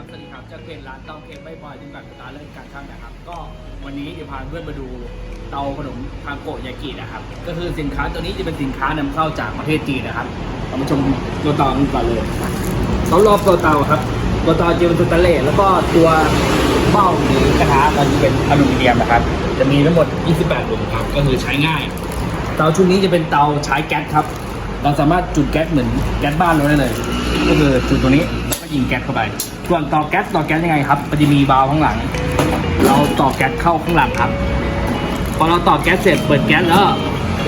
ครับสวัสดีครับจะเป็นร้านเตาเค็มไม่บอยจำกัดร้านเลิศการช่างนะครับ ก็วันนี้จะพาเพื่อนมาดูเตาขนมทางโกยากินะครับ ก็คือสินค้าตัวนี้จะเป็นสินค้านำเข้าจากประเทศจีนนะครับเรามาชมตัวเตากันก่อนเลยเขารอบตัวเตาครับตัวเตาจะเป็นสแตนเลสแล้วก็ตัวเบ้าหรือกระทะมันจะเป็นอลูมิเนียมนะครับ จะมีทั้งหมด 28หลุมครับก็คือใช้ง่าย เตาชุดนี้จะเป็นเตาใช้แก๊สครับ เราสามารถจุดแก๊สเหมือนแก๊สบ้านเราได้เลย ก็คือจุดตัวนี้ ยิงแก๊สเข้าไปส่วนต่อแก๊สต่อแก๊สยังไงครับมันจะมีวาล์วข้างหลัง เราต่อแก๊สเข้าข้างหลังครับพอเราต่อแก๊สเสร็จเปิดแก๊สแล้ว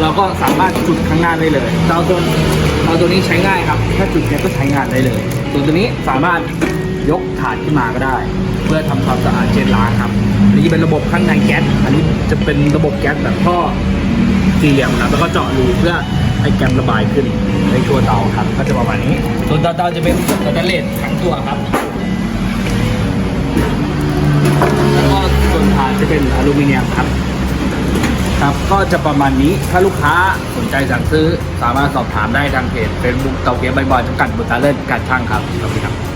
เราก็สามารถจุดข้างหน้าได้เลยเตาตัวเตาตัวนี้ใช้ง่ายครับ ถ้าจุดแก๊สก็ใช้งานได้เลยส่วนตัวนี้สามารถยกถาดขึ้นมาก็ได้ เพื่อทำความสะอาดเช็ดล้างครับอันนี้เป็นระบบข้างในแก๊สอันนี้จะเป็นระบบแก๊สแบบท่อ สี่เหลี่ยมครับแล้วก็เจาะรูเพื่อให้แก๊สระบายขึ้นในตัวเตาครับ ก็จะประมาณนี้ส่วนตัวเตาจะเป็นสแตนเลสทั้งตัวครับ แล้วก็ส่วนฐานจะเป็นอลูมิเนียมครับ ครับก็จะประมาณนี้ถ้าลูกค้าสนใจสั่งซื้อสามารถสอบถามได้ทางเพจ Facebook เตาเกียบใบบอยจำกัดบุตรเลิศการช่างครับขอบคุณครับ